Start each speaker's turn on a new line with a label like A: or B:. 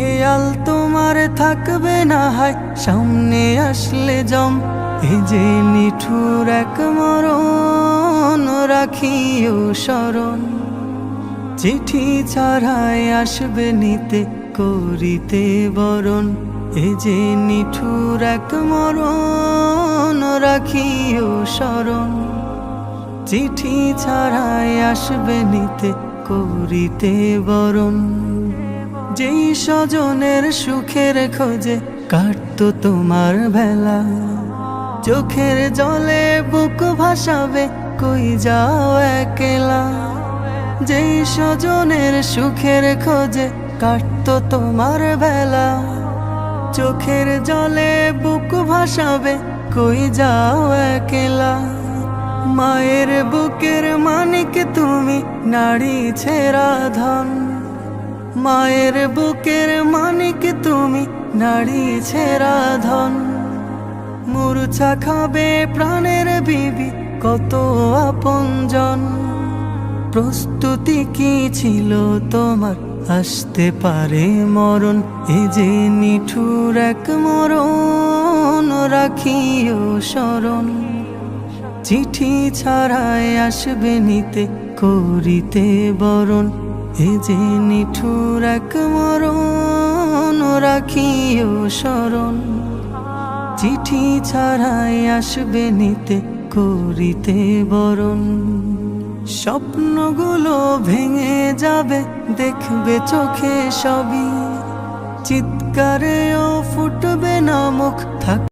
A: খেয়াল তোমার থাকবে না হয়, সামনে আসলে জম। এ যে নিঠুর এক মরণ, রাখিও স্মরণ। চিঠি ছাড়াই আসবে নিতে, করিতে বরণ। এ যে নিঠুর এক মরণ, রাখিও স্মরণ। চিঠি ছাড়াই আসবে নিতে, করিতে বরণ। যেই স্বজনের সুখের খোঁজে কাটতো তোমার বেলা চোখের জলে বুক ভাসাবে, কই যাও একলা। যেই স্বজনের সুখের খোঁজে কাটতো তোমার বেলা চোখের জলে বুক ভাসাবে, কই যাও একলা। মায়ের বুকের মানিক তুমি নারী ছেড়া ধন মায়ের বুকের মানিক তুমি, নারী ছেড়া ধন। মূর্ছা খাবে প্রাণের বিবি, কত আপনজন। প্রস্তুতি কি ছিল তোমার? আসতে পারে মরণ, এ যে নিঠুর এক মরণ, রাখিও স্মরণ চিঠি ছাড়াই আসবে নিতে, করিতে বরণ। এ যে নিঠুর এক মরণ, রাখিও চিঠি ছাড়াই আসবে নিতে, করিতে বরণ। স্বপ্নগুলো ভেঙে যাবে, দেখবে চোখে সবই। চিৎকারেও ফুটবে না মুখ, থাক